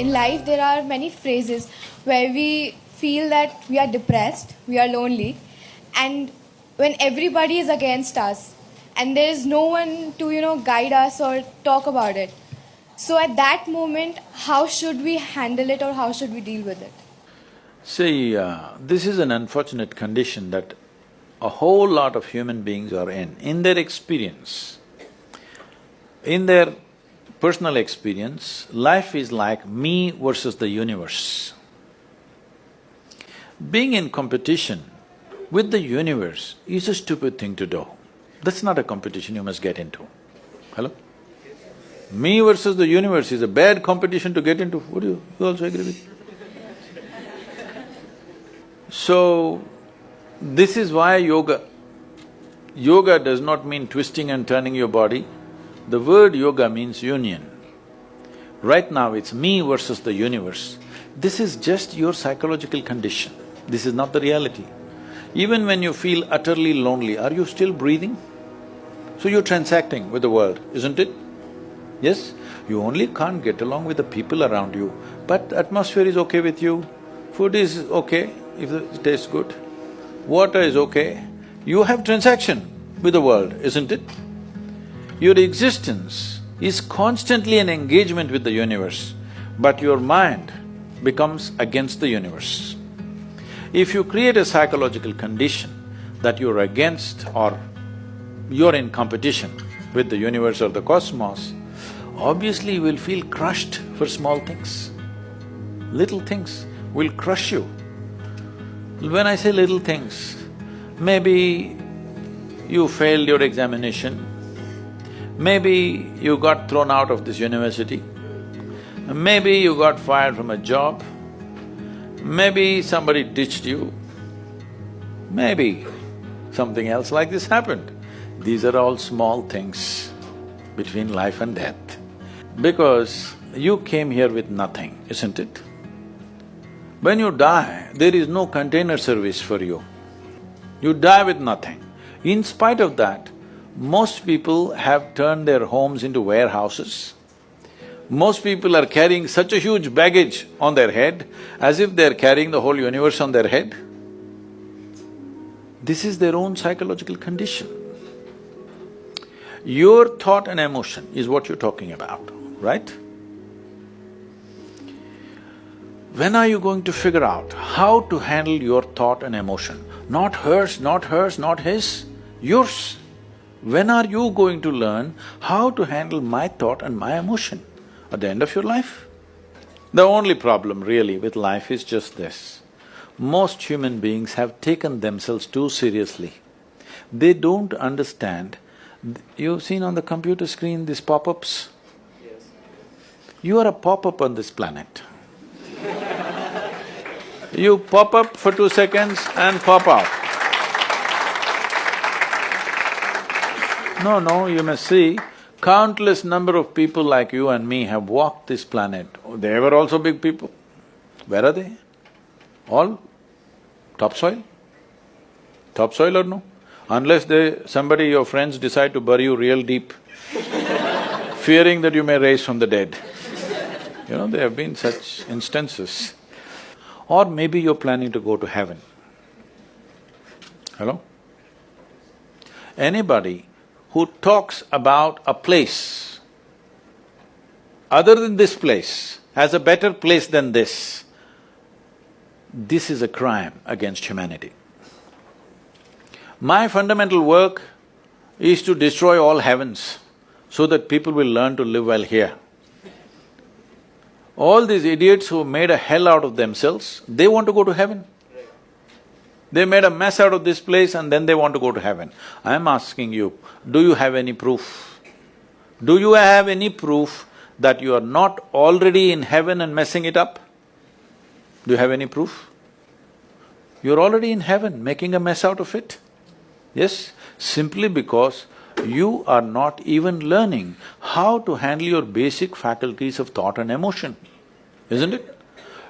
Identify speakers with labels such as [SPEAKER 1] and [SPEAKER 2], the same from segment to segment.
[SPEAKER 1] in life there are many phrases where we feel that we are depressed, we are lonely, and when everybody is against us and there is no one to you know guide us or talk about it. So at that moment, how should we handle it or how should we deal with it?
[SPEAKER 2] See, uh, this is an unfortunate condition that a whole lot of human beings are in. In their experience, in their personal experience, life is like me versus the universe. Being in competition with the universe is a stupid thing to do. That's not a competition you must get into. Hello? Me versus the universe is a bad competition to get into. Would you, you also agree with? So, this is why yoga. Yoga does not mean twisting and turning your body. The word yoga means union. Right now it's me versus the universe. This is just your psychological condition. This is not the reality. Even when you feel utterly lonely, are you still breathing? So you're transacting with the world, isn't it? Yes? You only can't get along with the people around you, but atmosphere is okay with you, food is okay if it tastes good, water is okay. You have transaction with the world, isn't it? Your existence is constantly an engagement with the universe, but your mind becomes against the universe. If you create a psychological condition that you're against or you're in competition with the universe or the cosmos, obviously you will feel crushed for small things. Little things will crush you. When I say little things, maybe you failed your examination, maybe you got thrown out of this university, maybe you got fired from a job, maybe somebody ditched you, maybe something else like this happened. These are all small things between life and death. Because you came here with nothing, isn't it? When you die, there is no container service for you. You die with nothing. In spite of that, most people have turned their homes into warehouses. Most people are carrying such a huge baggage on their head as if they're carrying the whole universe on their head. This is their own psychological condition. Your thought and emotion is what you're talking about, right? When are you going to figure out how to handle your thought and emotion? Not hers, not hers, not his, yours. When are you going to learn how to handle my thought and my emotion? At the end of your life? The only problem really with life is just this. Most human beings have taken themselves too seriously. They don't understand You've seen on the computer screen these pop-ups? Yes. You are a pop-up on this planet. you pop up for two seconds and pop out. No, no, you must see, countless number of people like you and me have walked this planet. They were also big people. Where are they? All topsoil? Topsoil or no? Unless they… somebody, your friends decide to bury you real deep, fearing that you may rise from the dead. You know, there have been such instances. Or maybe you're planning to go to heaven. Hello? Anybody who talks about a place other than this place, as a better place than this, this is a crime against humanity. My fundamental work is to destroy all heavens so that people will learn to live well here. All these idiots who made a hell out of themselves, they want to go to heaven. They made a mess out of this place and then they want to go to heaven. I am asking you, do you have any proof? Do you have any proof that you are not already in heaven and messing it up? Do you have any proof? You're already in heaven, making a mess out of it. Yes, simply because you are not even learning how to handle your basic faculties of thought and emotion, isn't it?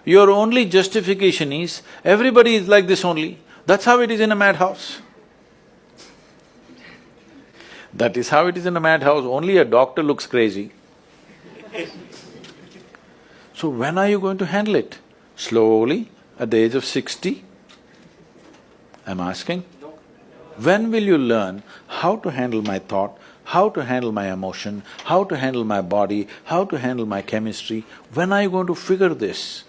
[SPEAKER 2] Your only justification is, everybody is like this only, that's how it is in a madhouse. That is how it is in a madhouse, only a doctor looks crazy. So when are you going to handle it? Slowly, at the age of sixty? I'm asking. When will you learn how to handle my thought, how to handle my emotion, how to handle my body, how to handle my chemistry? When are you going to figure this?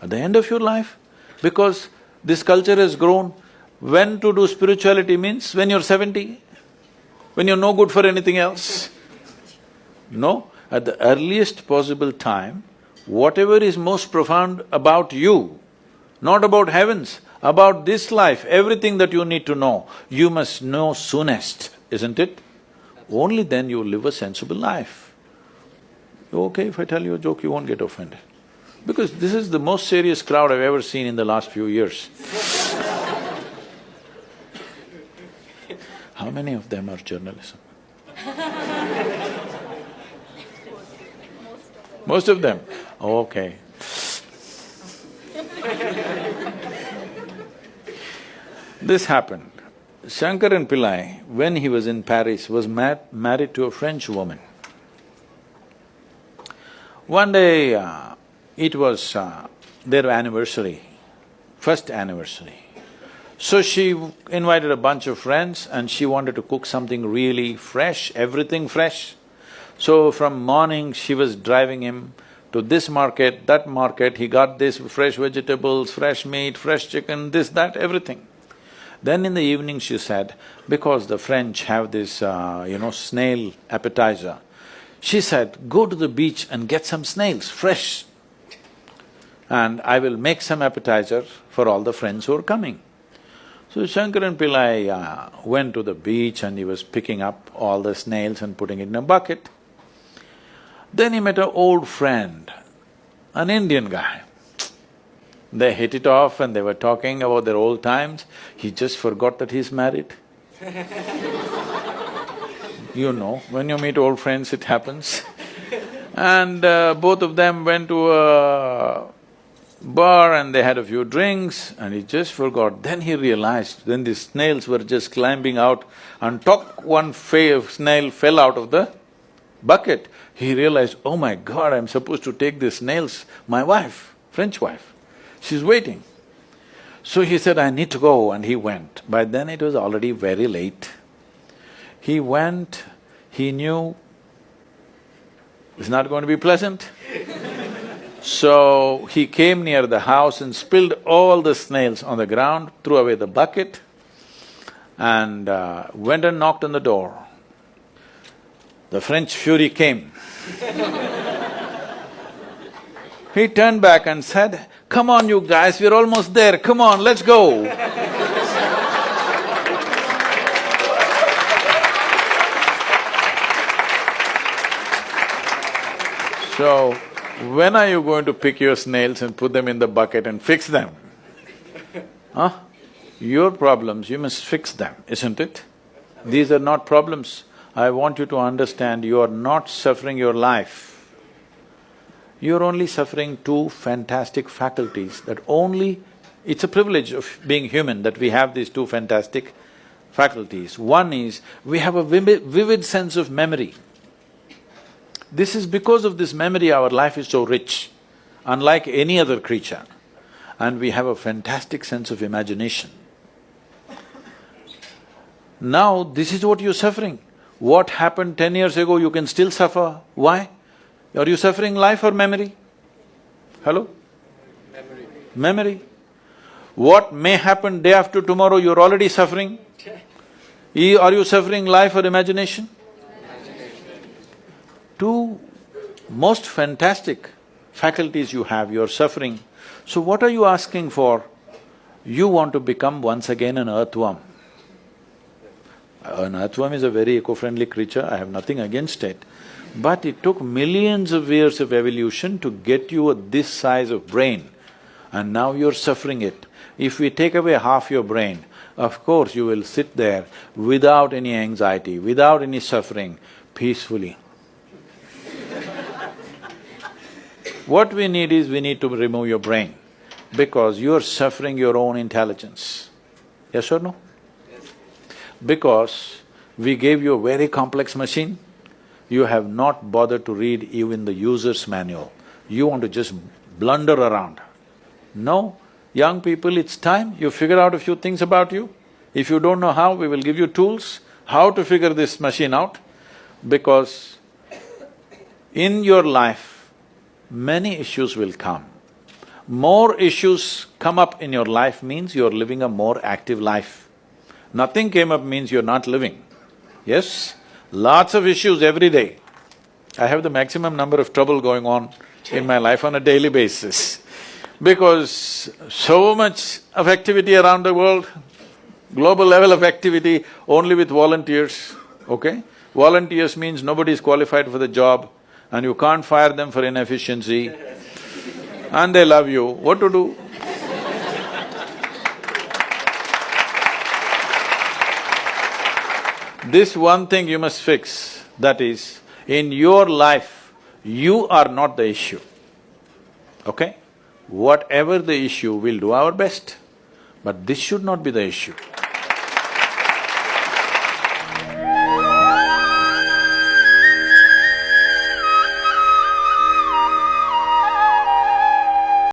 [SPEAKER 2] At the end of your life? Because this culture has grown, when to do spirituality means when you're seventy, when you're no good for anything else. No, at the earliest possible time, whatever is most profound about you, not about heavens, about this life, everything that you need to know, you must know soonest, isn't it? Only then you will live a sensible life. Okay, if I tell you a joke, you won't get offended. Because this is the most serious crowd I've ever seen in the last few years. How many of them are journalism? Most of them? Oh, Okay. This happened. Shankaran Pillai, when he was in Paris, was ma- married to a French woman. One day, uh, it was uh, their anniversary, first anniversary. So she invited a bunch of friends and she wanted to cook something really fresh, everything fresh. So from morning she was driving him to this market, that market, he got this fresh vegetables, fresh meat, fresh chicken, this, that, everything. Then in the evening she said, because the French have this, uh, you know, snail appetizer, she said, go to the beach and get some snails, fresh. And I will make some appetizer for all the friends who are coming. So Shankaran Pillai uh, went to the beach and he was picking up all the snails and putting it in a bucket. Then he met an old friend, an Indian guy. They hit it off and they were talking about their old times. He just forgot that he's married. you know, when you meet old friends, it happens. And uh, both of them went to a bar and they had a few drinks and he just forgot. Then he realized, then the snails were just climbing out and top one snail fell out of the bucket. He realized, oh my god, I'm supposed to take these snails, my wife, French wife, she's waiting. So he said, I need to go and he went. By then it was already very late. He went, he knew it's not going to be pleasant. So he came near the house and spilled all the snails on the ground, threw away the bucket and uh, went and knocked on the door. The French fury came. he turned back and said, Come on, you guys, we're almost there, come on, let's go. So, when are you going to pick your snails and put them in the bucket and fix them? Huh? Your problems, you must fix them, isn't it? These are not problems. I want you to understand you are not suffering your life. You're only suffering two fantastic faculties that only… It's a privilege of being human that we have these two fantastic faculties. One is, we have a vivid, vivid sense of memory. This is because of this memory our life is so rich, unlike any other creature. And we have a fantastic sense of imagination. Now, this is what you're suffering. What happened ten years ago, you can still suffer. Why? Are you suffering life or memory? Hello? Memory. Memory. What may happen day after tomorrow, you're already suffering. Are you suffering life or imagination? Two most fantastic faculties you have, you're suffering. So what are you asking for? You want to become once again an earthworm. An earthworm is a very eco-friendly creature, I have nothing against it. But it took millions of years of evolution to get you this size of brain, and now you're suffering it. If we take away half your brain, of course you will sit there without any anxiety, without any suffering, peacefully. What we need is, we need to remove your brain, because you're suffering your own intelligence. Yes or no? Because we gave you a very complex machine, you have not bothered to read even the user's manual. you want to just blunder around. No, young people, it's time you figure out a few things about you. If you don't know how, we will give you tools how to figure this machine out because in your life, many issues will come. More issues come up in your life means you're living a more active life. Nothing came up means you're not living. Yes? Lots of issues every day. I have the maximum number of trouble going on in my life on a daily basis. Because so much of activity around the world, global level of activity only with volunteers, okay? Volunteers means nobody is qualified for the job and you can't fire them for inefficiency and they love you, what to do? This one thing you must fix, that is, in your life, you are not the issue, okay? Whatever the issue, we'll do our best, but this should not be the issue.